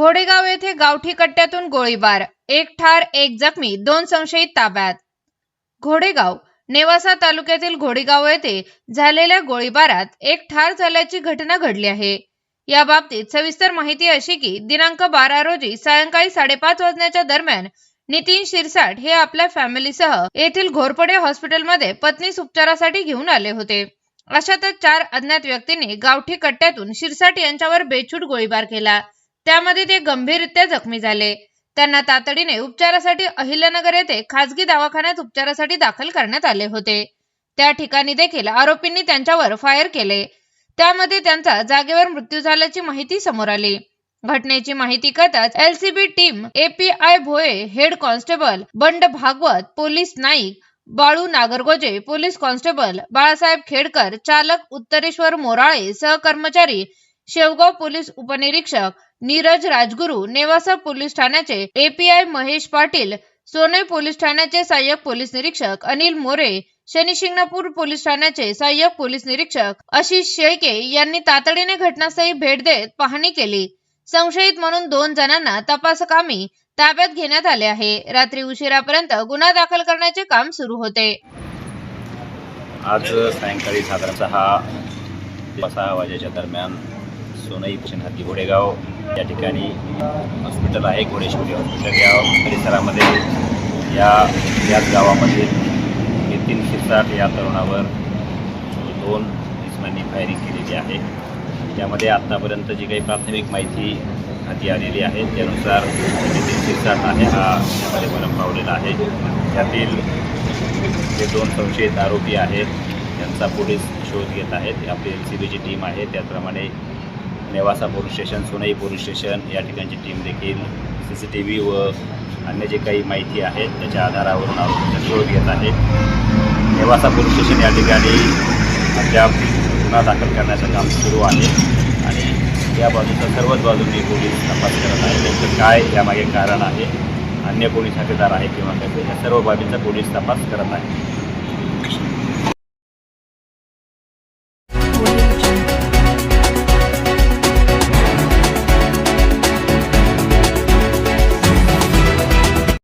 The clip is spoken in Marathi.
घोडेगाव येथे गावठी कट्ट्यातून गोळीबार एक ठार एक जखमी दोन संशयित ताब्यात. घोडेगाव नेवासा तालुक्यातील घोडेगाव येथे झालेल्या गोळीबारात एक ठार झाल्याची घटना घडली आहे. या बाबतीत सविस्तर माहिती अशी की दिनांक बारा रोजी सायंकाळी साडेपाच वाजण्याच्या दरम्यान नितीन शिरसाट हे आपल्या फॅमिलीसह येथील घोरपडे हॉस्पिटलमध्ये पत्नीस उपचारासाठी घेऊन आले होते. अशातच चार अज्ञात व्यक्तींनी गावठी कट्ट्यातून शिरसाट यांच्यावर बेछूट गोळीबार केला. त्यामध्ये ते गंभीररित्या जखमी झाले. त्यांना तातडीने उपचारासाठी अहिल्यानगर येथे खासगी दवाखान्यात उपचारासाठी दाखल करण्यात आले होते. त्या ठिकाणी देखील आरोपींनी त्यांच्यावर फायर केले. त्यामध्ये त्यांचा जागेवर मृत्यू झाल्याची माहिती समोर आली. घटनेची माहिती कळताच LCB team API Bhoye head constable Band Bhagwat police Naik Balu Nagargoje police constable Balasaheb Khedkar चालक उत्तरेश्वर मोराळे सहकर्मचारी शेवगाव पोलीस उपनिरीक्षक नीरज राजगुरू नेवासा पोलीस ठाण्याचे एपीआय महेश पाटील सोनई पोलीस ठाण्याचे सहाय्यक पोलीस निरीक्षक अनिल मोरे शनी शिंगणापूर पोलीस ठाण्याचे सहाय्यक पोलीस निरीक्षक आशिष शेळके यांनी तातडीने घटनास्थळी भेट देत पाहणी केली. संशयित म्हणून दोन जणांना तपासकामी ताब्यात घेण्यात आले आहे. रात्री उशिरापर्यंत गुन्हा दाखल करण्याचे काम सुरू होते. आज सायंकाळी साधारणतः सहा वाजेच्या दरम्यान सोनई हद्दी घोडेगाव. या ठिकाणी हॉस्पिटल आहे घोडेश्वरी हॉस्पिटल या परिसरामध्ये. या याच गावामध्ये नितीन शिरसाट या तरुणावर दोन इस्मांनी फायरिंग केलेली आहे. त्यामध्ये आत्तापर्यंत जी काही प्राथमिक माहिती हाती आलेली आहे त्यानुसार नितीन शिरसाट आहे हा यामध्ये मरण पावलेला आहे. त्यातील जे दोन संशयित आरोपी आहेत त्यांचा पोलीस शोध घेत आहेत. आपली एल सी बीची टीम आहे त्याचप्रमाणे Newasa police station Sonai police station या ठिकाणची टीम देखील सी सी टी व्ही व अन्य जे काही माहिती आहे त्याच्या आधारावरून आरोपींचा शोध घेत आहे नेवासा पोलीस स्टेशन या ठिकाणी अद्याप गुन्हा दाखल करण्याचं काम सुरू आहे आणि या बाजूचा सर्वच बाजूंनी पोलीस तपास करत आहे त्यांचं काय यामागे कारण आहे? अन्य कोणी साथीदार आहे किंवा कसे? या सर्व बाबींचा पोलीस तपास करत आहे